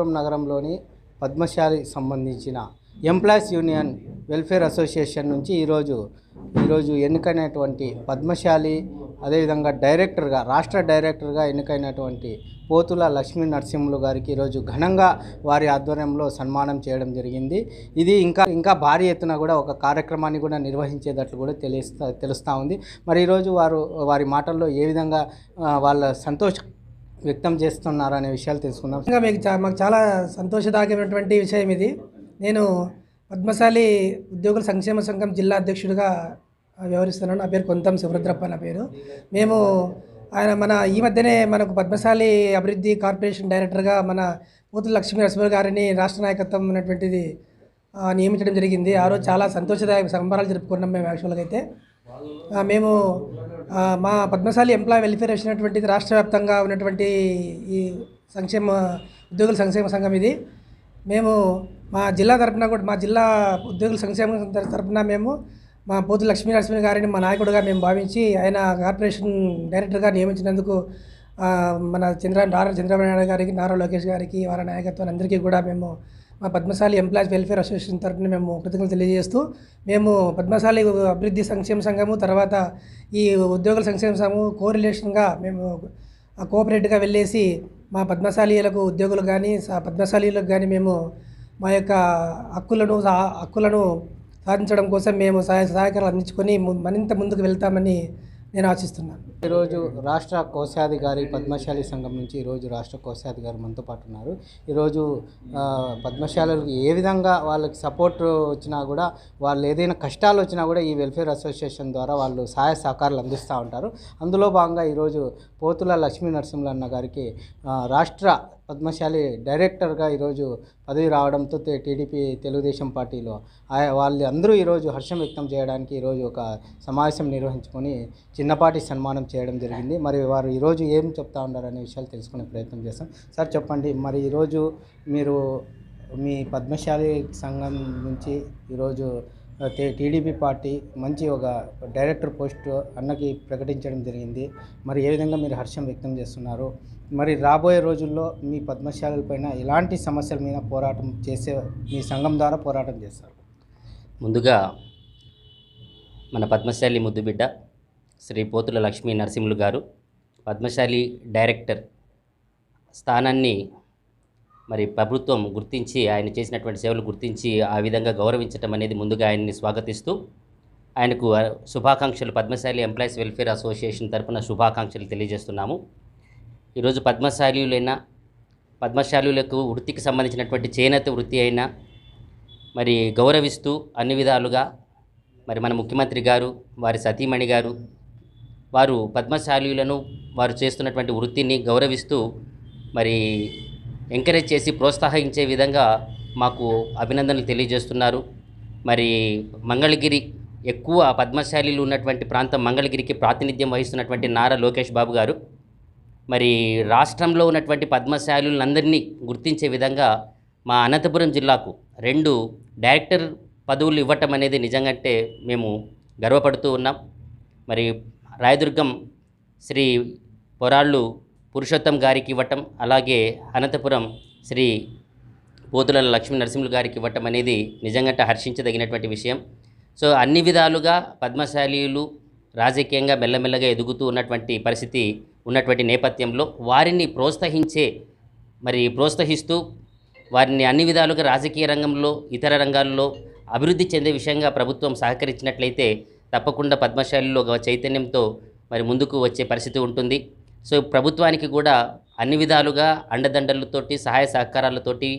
మార్కాపురం నగరంలోని పద్మశాలి సంబంధించిన employees union welfare association నుంచి ఈరోజు ఈరోజు ఎన్నికైనటువంటి పద్మశాలి అదేవిధంగా డైరెక్టర్గా రాష్ట్ర డైరెక్టర్గా ఎన్నికైనటువంటి పోతుల లక్ష్మీ నరసింహులు గారికి ఈరోజు ఘనంగా వారి ఆధ్వర్యంలో సన్మానం చేయడం జరిగింది. ఇది ఇంకా ఇంకా భారీ ఎత్తున కూడా ఒక కార్యక్రమాన్ని కూడా నిర్వహించేటట్లు కూడా తెలుస్తా తెలుస్తూ ఉంది. మరి ఈరోజు వారు వారి మాటల్లో ఏ విధంగా వాళ్ళ సంతోష వ్యక్తం చేస్తున్నారు అనే విషయాలు తెలుసుకుందాం. ఇంకా మీకు మాకు చాలా సంతోషదాయకమైనటువంటి విషయం ఇది. నేను పద్మశాలి ఉద్యోగుల సంక్షేమ సంఘం జిల్లా అధ్యక్షుడిగా వ్యవహరిస్తున్నాను. నా పేరు కొంతం శివరుద్రప్ప నా పేరు. మేము ఆయన మన ఈ మధ్యనే మనకు పద్మశాలి అభివృద్ధి కార్పొరేషన్ డైరెక్టర్గా మన పూతుల లక్ష్మీ నరసింహ గారిని రాష్ట్ర నాయకత్వం ఉన్నటువంటిది నియమించడం జరిగింది. ఆ రోజు చాలా సంతోషదాయక సంబరాలు జరుపుకున్నాం మేము యాక్చువల్గా అయితే. మేము మా పద్మశాలి ఎంప్లాయ్ వెల్ఫేర్ వచ్చినటువంటిది రాష్ట్ర వ్యాప్తంగా ఉన్నటువంటి ఈ సంక్షేమ ఉద్యోగుల సంక్షేమ సంఘం ఇది. మేము మా జిల్లా తరపున కూడా మా జిల్లా ఉద్యోగుల సంక్షేమ సంఘం తరపున మేము మా పోతు లక్ష్మీ నరసింహ గారిని మా నాయకుడిగా మేము భావించి ఆయన కార్పొరేషన్ డైరెక్టర్గా నియమించినందుకు మన చంద్ర నారా చంద్రబాబు నాయుడు గారికి నారా లోకేష్ గారికి వారి నాయకత్వాన్ని అందరికీ కూడా మేము మా పద్మశాలి ఎంప్లాయీస్ వెల్ఫేర్ అసోసియేషన్ తరఫున మేము కృతజ్ఞతలు తెలియజేస్తూ మేము పద్మశాలి అభివృద్ధి సంక్షేమ సంఘము తర్వాత ఈ ఉద్యోగుల సంక్షేమ సంఘము కోరిలేషన్గా మేము కోఆపరేటివ్గా వెళ్ళేసి మా పద్మశాలీలకు ఉద్యోగులు కానీ పద్మశాలీలకు కానీ మేము మా యొక్క హక్కులను హక్కులను సాధించడం కోసం మేము సహాయ సహాయకాలు అందించుకొని మరింత ముందుకు వెళ్తామని నేను ఆశిస్తున్నాను. ఈరోజు రాష్ట్ర కోశాధికారి పద్మశాలి సంఘం నుంచి ఈరోజు రాష్ట్ర కోశాధికారి మనతో పాటు ఉన్నారు. ఈరోజు పద్మశాలలకు ఏ విధంగా వాళ్ళకి సపోర్ట్ వచ్చినా కూడా వాళ్ళు ఏదైనా కష్టాలు వచ్చినా కూడా ఈ వెల్ఫేర్ అసోసియేషన్ ద్వారా వాళ్ళు సహాయ సహకారాలు అందిస్తూ ఉంటారు. అందులో భాగంగా ఈరోజు పోతుల లక్ష్మీ నరసింహులు అన్న గారికి రాష్ట్ర పద్మశాలి డైరెక్టర్గా ఈరోజు పదవి రావడంతో టీడీపీ తెలుగుదేశం పార్టీలో వాళ్ళు అందరూ ఈరోజు హర్షం వ్యక్తం చేయడానికి ఈరోజు ఒక సమావేశం నిర్వహించుకొని చిన్నపాటి సన్మానం చేయడం జరిగింది. మరి వారు ఈరోజు ఏం చెప్తా ఉన్నారనే విషయాలు తెలుసుకునే ప్రయత్నం చేస్తాం. సార్ చెప్పండి మరి ఈరోజు మీరు మీ పద్మశాలి సంఘం నుంచి ఈరోజు టీడీపీ పార్టీ మంచి ఒక డైరెక్టర్ పోస్ట్ అన్నకి ప్రకటించడం జరిగింది. మరి ఏ విధంగా మీరు హర్షం వ్యక్తం చేస్తున్నారు? మరి రాబోయే రోజుల్లో మీ పద్మశాలల పైన ఎలాంటి సమస్యల మీద పోరాటం చేసే మీ సంఘం ద్వారా పోరాటం చేస్తారు? ముందుగా మన పద్మశాలి ముద్దుబిడ్డ శ్రీ పోతుల లక్ష్మీ నరసింహులు గారు పద్మశాలి డైరెక్టర్ స్థానాన్ని మరి ప్రభుత్వం గుర్తించి ఆయన చేసినటువంటి సేవలు గుర్తించి ఆ విధంగా గౌరవించటం అనేది ముందుగా ఆయన్ని స్వాగతిస్తూ ఆయనకు శుభాకాంక్షలు పద్మశాలి ఎంప్లాయీస్ వెల్ఫేర్ అసోసియేషన్ తరపున శుభాకాంక్షలు తెలియజేస్తున్నాము. ఈరోజు పద్మశాలీలైన పద్మశాలులకు వృత్తికి సంబంధించినటువంటి చేనేత వృత్తి అయినా మరి గౌరవిస్తూ అన్ని విధాలుగా మరి మన ముఖ్యమంత్రి గారు వారి సతీమణి గారు వారు పద్మశాలులను వారు చేస్తున్నటువంటి వృత్తిని గౌరవిస్తూ మరి ఎంకరేజ్ చేసి ప్రోత్సహించే విధంగా మాకు అభినందనలు తెలియజేస్తున్నారు. మరి మంగళగిరి ఎక్కువ పద్మశాలీలు ఉన్నటువంటి ప్రాంతం మంగళగిరికి ప్రాతినిధ్యం వహిస్తున్నటువంటి నారా లోకేష్ బాబు గారు. మరి రాష్ట్రంలో ఉన్నటువంటి పద్మశాలులందరినీ గుర్తించే విధంగా మా అనంతపురం జిల్లాకు రెండు డైరెక్టర్ పదవులు ఇవ్వటం అనేది నిజంగంటే మేము గర్వపడుతూ ఉన్నాం. మరి రాయదుర్గం శ్రీ పొరాళ్ళు పురుషోత్తం గారికి ఇవ్వటం అలాగే అనంతపురం శ్రీ పోతుల లక్ష్మీ నరసింహులు గారికి ఇవ్వటం అనేది నిజంగా హర్షించదగినటువంటి విషయం. సో అన్ని విధాలుగా పద్మశాలీలు రాజకీయంగా మెల్లమెల్లగా ఎదుగుతూ ఉన్నటువంటి పరిస్థితి ఉన్నటువంటి నేపథ్యంలో వారిని ప్రోత్సహించే మరి ప్రోత్సహిస్తూ వారిని అన్ని విధాలుగా రాజకీయ రంగంలో ఇతర రంగాల్లో అభివృద్ధి చెందే విషయంగా ప్రభుత్వం సహకరించినట్లయితే తప్పకుండా పద్మశాలిలో చైతన్యంతో మరి ముందుకు వచ్చే పరిస్థితి ఉంటుంది. సో ప్రభుత్వానికి కూడా అన్ని విధాలుగా అండదండలతోటి సహాయ సహకారాలతోటి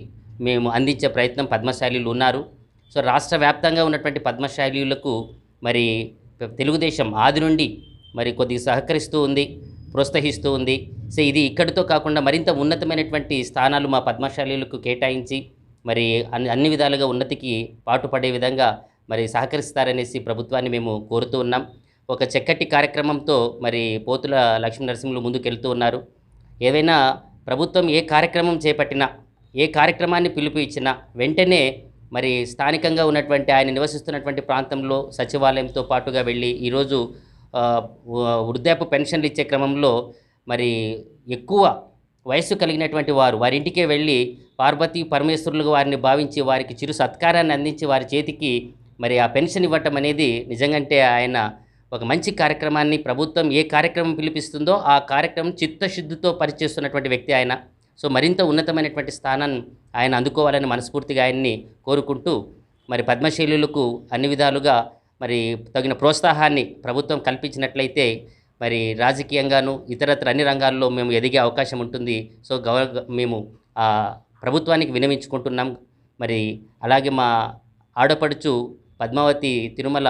మేము అందించే ప్రయత్నం పద్మశాలీలు ఉన్నారు. సో రాష్ట్ర వ్యాప్తంగా ఉన్నటువంటి పద్మశాలీలకు మరి తెలుగుదేశం ఆది నుండి మరి కొద్దిగా సహకరిస్తూ ఉంది. ప్రోత్సహిస్తూ ఉంది. సో ఇది ఇక్కడితో కాకుండా మరింత ఉన్నతమైనటువంటి స్థానాలు మా పద్మశాలీలకు కేటాయించి మరి అన్ని అన్ని విధాలుగా ఉన్నతికి పాటుపడే విధంగా మరి సహకరిస్తారనేసి ప్రభుత్వాన్ని మేము కోరుతూ ఉన్నాం. ఒక చక్కటి కార్యక్రమంతో మరి పోతుల లక్ష్మీ నరసింహులు ముందుకెళ్తూ ఉన్నారు. ఏదైనా ప్రభుత్వం ఏ కార్యక్రమం చేపట్టినా ఏ కార్యక్రమాన్ని పిలుపు ఇచ్చినా వెంటనే మరి స్థానికంగా ఉన్నటువంటి ఆయన నివసిస్తున్నటువంటి ప్రాంతంలో సచివాలయంతో పాటుగా వెళ్ళి ఈరోజు వృద్ధాప్య పెన్షన్లు ఇచ్చే క్రమంలో మరి ఎక్కువ వయస్సు కలిగినటువంటి వారు వారి ఇంటికే వెళ్ళి పార్వతి పరమేశ్వరులుగా వారిని భావించి వారికి చిరు సత్కారాన్ని అందించి వారి చేతికి మరి ఆ పెన్షన్ ఇవ్వటం అనేది నిజంగంటే ఆయన ఒక మంచి కార్యక్రమాన్ని ప్రభుత్వం ఏ కార్యక్రమం పిలిపిస్తుందో ఆ కార్యక్రమం చిత్తశుద్ధితో పనిచేస్తున్నటువంటి వ్యక్తి ఆయన. సో మరింత ఉన్నతమైనటువంటి స్థానాన్ని ఆయన అందుకోవాలని మనస్ఫూర్తిగా ఆయన్ని కోరుకుంటూ మరి పద్మశైలులకు అన్ని విధాలుగా మరి తగిన ప్రోత్సాహాన్ని ప్రభుత్వం కల్పించినట్లయితే మరి రాజకీయంగాను ఇతరత్ర అన్ని రంగాల్లో మేము ఎదిగే అవకాశం ఉంటుంది. సో గౌరవ మేము ఆ ప్రభుత్వానికి వినమించుకుంటున్నాం. మరి అలాగే మా ఆడపడుచు పద్మావతి తిరుమల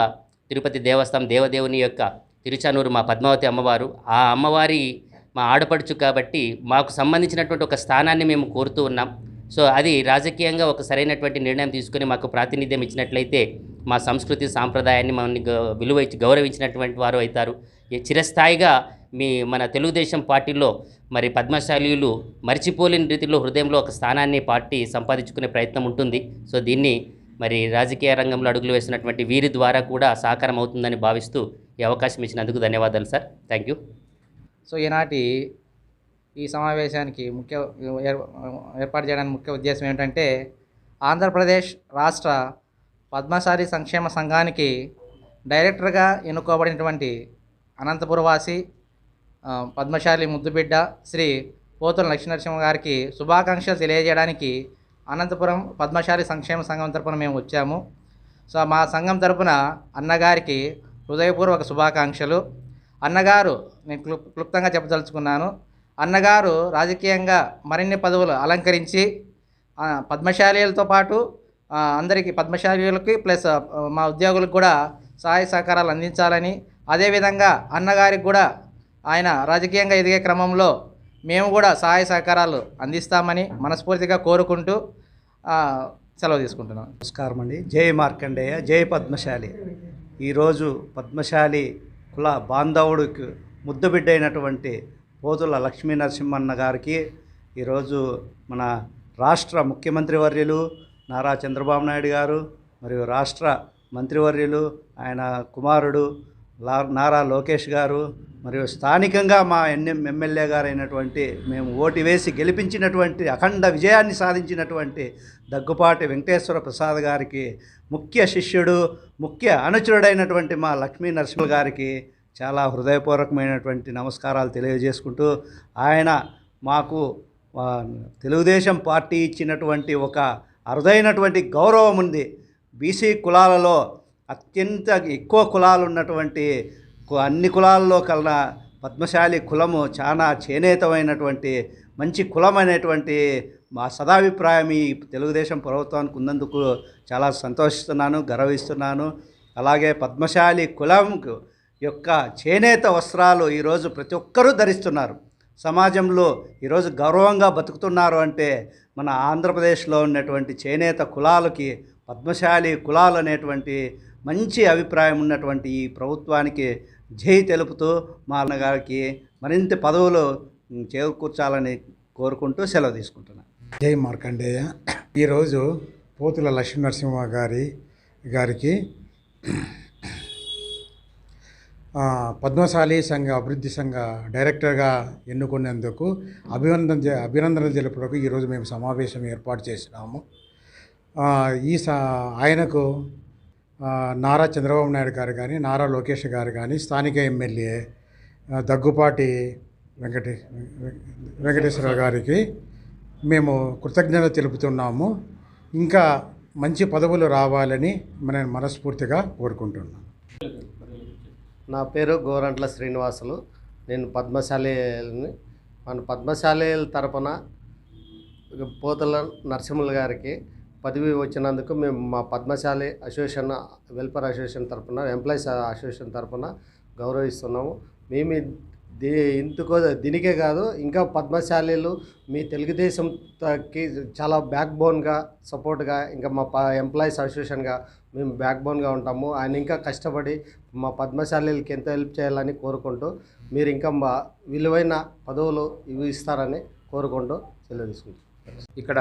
తిరుపతి దేవస్థానం దేవదేవుని యొక్క తిరుచానూరు మా పద్మావతి అమ్మవారు. ఆ అమ్మవారి మా ఆడపడుచు కాబట్టి మాకు సంబంధించినటువంటి ఒక స్థానాన్ని మేము కోరుతూ ఉన్నాం. సో అది రాజకీయంగా ఒక సరైనటువంటి నిర్ణయం తీసుకొని మాకు ప్రాతినిధ్యం ఇచ్చినట్లయితే మా సంస్కృతి సాంప్రదాయాన్ని మనల్ని గ- విలువ ఇచ్చి గౌరవించినటువంటి వారు అవుతారు. ఈ చిరస్థాయిగా మీ మన తెలుగుదేశం పార్టీలో మరి పద్మశాలీలు మర్చిపోలేని రీతిలో హృదయంలో ఒక స్థానాన్ని పార్టీ సంపాదించుకునే ప్రయత్నం ఉంటుంది. సో దీన్ని మరి రాజకీయ రంగంలో అడుగులు వేసినటువంటి వీరి ద్వారా కూడా సహకారం అవుతుందని భావిస్తూ ఈ అవకాశం ఇచ్చినందుకు ధన్యవాదాలు సార్. Thank you. సో ఈనాటి ఈ సమావేశానికి ముఖ్య ఏర్- ఏర్పాటు చేయడానికి ముఖ్య ఉద్దేశం ఏంటంటే ఆంధ్రప్రదేశ్ రాష్ట్ర పద్మశాలి సంక్షేమ సంఘానికి డైరెక్టర్గా ఎన్నుకోబడినటువంటి అనంతపురవాసి పద్మశాలి ముద్దుబిడ్డ శ్రీ పోతుల లక్ష్మీనరసింహ గారికి శుభాకాంక్షలు తెలియజేయడానికి అనంతపురం పద్మశాలి సంక్షేమ సంఘం తరపున మేము వచ్చాము. సో మా సంఘం తరపున అన్నగారికి హృదయపూర్వక శుభాకాంక్షలు. అన్నగారు నేను క్లుప్ క్లుప్తంగా చెప్పదలుచుకున్నాను. అన్నగారు రాజకీయంగా మరిన్ని పదవులు అలంకరించి పద్మశాలీలతో పాటు అందరికీ పద్మశాలీలకి ప్లస్ మా ఉద్యోగులకు కూడా సహాయ సహకారాలు అందించాలని అదేవిధంగా అన్నగారికి కూడా ఆయన రాజకీయంగా ఎదిగే క్రమంలో మేము కూడా సహాయ సహకారాలు అందిస్తామని మనస్ఫూర్తిగా కోరుకుంటూ సెలవు తీసుకుంటున్నాం. నమస్కారం అండి. జై మార్కండేయ జై పద్మశాలి. ఈరోజు పద్మశాలి కుల బాంధవుడికి ముద్దుబిడ్డ అయినటువంటి పోతుల లక్ష్మీ నరసింహన్న గారికి ఈరోజు మన రాష్ట్ర ముఖ్యమంత్రి వర్యులు నారా చంద్రబాబు నాయుడు గారు మరియు రాష్ట్ర మంత్రివర్యులు ఆయన కుమారుడు లా నారా లోకేష్ గారు మరియు స్థానికంగా మా ఎన్ఎం ఎమ్మెల్యే గారు అయినటువంటి మేము ఓటు వేసి గెలిపించినటువంటి అఖండ విజయాన్ని సాధించినటువంటి దగ్గుపాటి వెంకటేశ్వర ప్రసాద్ గారికి ముఖ్య శిష్యుడు ముఖ్య అనుచరుడైనటువంటి మా లక్ష్మీ నరసింహ గారికి చాలా హృదయపూర్వకమైనటువంటి నమస్కారాలు తెలియజేసుకుంటూ ఆయన మాకు తెలుగుదేశం పార్టీ ఇచ్చినటువంటి ఒక అరుదైనటువంటి గౌరవం ఉంది. బీసీ కులాలలో అత్యంత ఎక్కువ కులాలు ఉన్నటువంటి అన్ని కులాల్లో కల్లా పద్మశాలి కులము చాలా చేనేతమైనటువంటి మంచి కులం అనేటువంటి మా సదాభిప్రాయం ఈ తెలుగుదేశం ప్రభుత్వానికి ఉన్నందుకు చాలా సంతోషిస్తున్నాను గర్విస్తున్నాను. అలాగే పద్మశాలి కులం యొక్క చేనేత వస్త్రాలు ఈరోజు ప్రతి ఒక్కరూ ధరిస్తున్నారు. సమాజంలో ఈరోజు గౌరవంగా బతుకుతున్నారు అంటే మన ఆంధ్రప్రదేశ్లో ఉన్నటువంటి చేనేత కులాలకి పద్మశాలి కులాలు అనేటువంటి మంచి అభిప్రాయం ఉన్నటువంటి ఈ ప్రభుత్వానికి జై తెలుపుతూ మా అన్నగారికి మరింత పదవులు చేకూర్చాలని కోరుకుంటూ సెలవు తీసుకుంటున్నాను. జై మార్కండేయ. ఈరోజు పోతుల లక్ష్మీనరసింహ గారి గారికి పద్మశాలి సంఘ అభివృద్ధి సంఘ డైరెక్టర్గా ఎన్నుకునేందుకు అభినందన జ- అభినందనలు తెలుపుటకు ఈరోజు మేము సమావేశం ఏర్పాటు చేసినాము. ఈ సా ఆయనకు నారా చంద్రబాబు నాయుడు గారు కానీ నారా లోకేష్ గారు కానీ స్థానిక ఎమ్మెల్యే దగ్గుపాటి వెంకటే వెంకటేశ్వర గారికి మేము కృతజ్ఞత తెలుపుతున్నాము. ఇంకా మంచి పదవులు రావాలని మనం మనస్ఫూర్తిగా కోరుకుంటున్నాం. నా పేరు గోరంట్ల శ్రీనివాసులు. నేను పద్మశాలిని. మన పద్మశాలీల తరపున పోతల నరసింహులు గారికి పదవి వచ్చినందుకు మేము మా పద్మశాలి అసోసియేషన్ వెల్ఫేర్ అసోసియేషన్ తరపున ఎంప్లాయీస్ అసోసియేషన్ తరపున గౌరవిస్తున్నాము. మేము దీ ఇందుకో దీనికే కాదు ఇంకా పద్మశాలీలు మీ తెలుగుదేశంకి చాలా బ్యాక్ బోన్గా సపోర్ట్గా ఇంకా మా ప ఎంప్లాయీస్ అసోసియేషన్గా మేము బ్యాక్ బోన్గా ఉంటాము. ఆయన ఇంకా కష్టపడి మా పద్మశాలీలకి ఎంత హెల్ప్ చేయాలని కోరుకుంటూ మీరు ఇంకా మా విలువైన పదవులు ఇవి ఇస్తారని కోరుకుంటూ సెలవు తీసుకుంటాం ఇక్కడ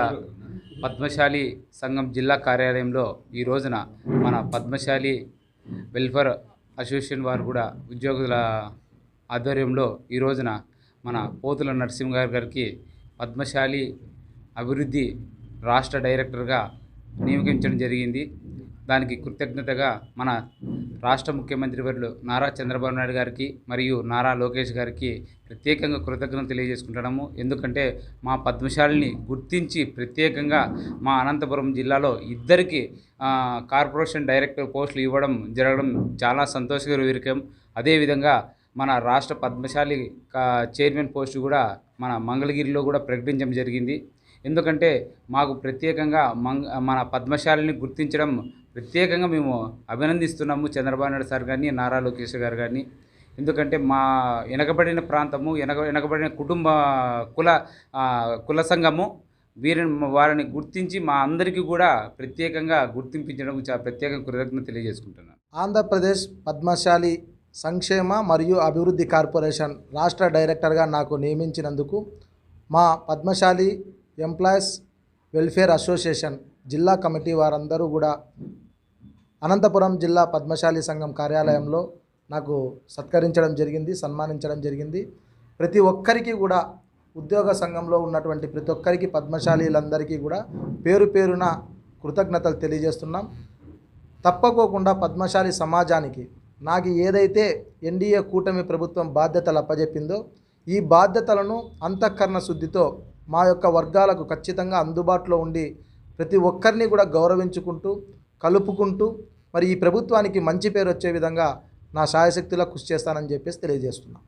పద్మశాలి సంఘం జిల్లా కార్యాలయంలో ఈ రోజున మన పద్మశాలి వెల్ఫేర్ అసోసియేషన్ వారు కూడా ఉద్యోగుల ఆధ్వర్యంలో ఈ రోజున మన పోతుల నరసింహ గారి గారికి పద్మశాలి అభివృద్ధి రాష్ట్ర డైరెక్టర్గా నియమించడం జరిగింది. దానికి కృతజ్ఞతగా మన రాష్ట్ర ముఖ్యమంత్రి వర్యులు నారా చంద్రబాబు నాయుడు గారికి మరియు నారా లోకేష్ గారికి ప్రత్యేకంగా కృతజ్ఞత తెలియజేసుకుంటున్నాము. ఎందుకంటే మా పద్మశాలిని గుర్తించి ప్రత్యేకంగా మా అనంతపురం జిల్లాలో ఇద్దరికి కార్పొరేషన్ డైరెక్టర్ పోస్టులు ఇవ్వడం జరగడం చాలా సంతోషకర విరకం అదేవిధంగా మన రాష్ట్ర పద్మశాలి కా- చైర్మన్ పోస్టు కూడా మన మంగళగిరిలో కూడా ప్రకటించడం జరిగింది. ఎందుకంటే మాకు ప్రత్యేకంగా మంగ మన పద్మశాలిని గుర్తించడం ప్రత్యేకంగా మేము అభినందిస్తున్నాము చంద్రబాబు నాయుడు సార్ కానీ నారా లోకేష్ గారు కానీ ఎందుకంటే మా వెనకబడిన ప్రాంతము వెనక వెనకబడిన కుటుంబ కుల కుల సంఘము వీరిని వారిని గుర్తించి మా అందరికీ కూడా ప్రత్యేకంగా గుర్తింపించడం చాలా ప్రత్యేక కృతజ్ఞత తెలియజేసుకుంటున్నాను. ఆంధ్రప్రదేశ్ పద్మశాలి సంక్షేమ మరియు అభివృద్ధి కార్పొరేషన్ రాష్ట్ర డైరెక్టర్గా నాకు నియమించినందుకు మా పద్మశాలి ఎంప్లాయీస్ వెల్ఫేర్ అసోసియేషన్ జిల్లా కమిటీ వారందరూ కూడా అనంతపురం జిల్లా పద్మశాలి సంఘం కార్యాలయంలో నాకు సత్కరించడం జరిగింది సన్మానించడం జరిగింది. ప్రతి ఒక్కరికి కూడా ఉద్యోగ సంఘంలో ఉన్నటువంటి ప్రతి ఒక్కరికి పద్మశాలీలందరికీ కూడా పేరు పేరున కృతజ్ఞతలు తెలియజేస్తున్నాం. తప్పకోకుండా పద్మశాలి సమాజానికి నాకు ఏదైతే ఎన్డీఏ కూటమి ప్రభుత్వం బాధ్యతలు అప్పజెప్పిందో ఈ బాధ్యతలను అంతఃకరణ శుద్ధితో మా యొక్క వర్గాలకు ఖచ్చితంగా అందుబాటులో ఉండి ప్రతి ఒక్కరిని కూడా గౌరవించుకుంటూ కలుపుకుంటూ మరి ఈ ప్రభుత్వానికి మంచి పేరు వచ్చే విధంగా నా శాయశక్తిలో కృషి చేస్తానని చెప్పేసి తెలియజేస్తున్నాను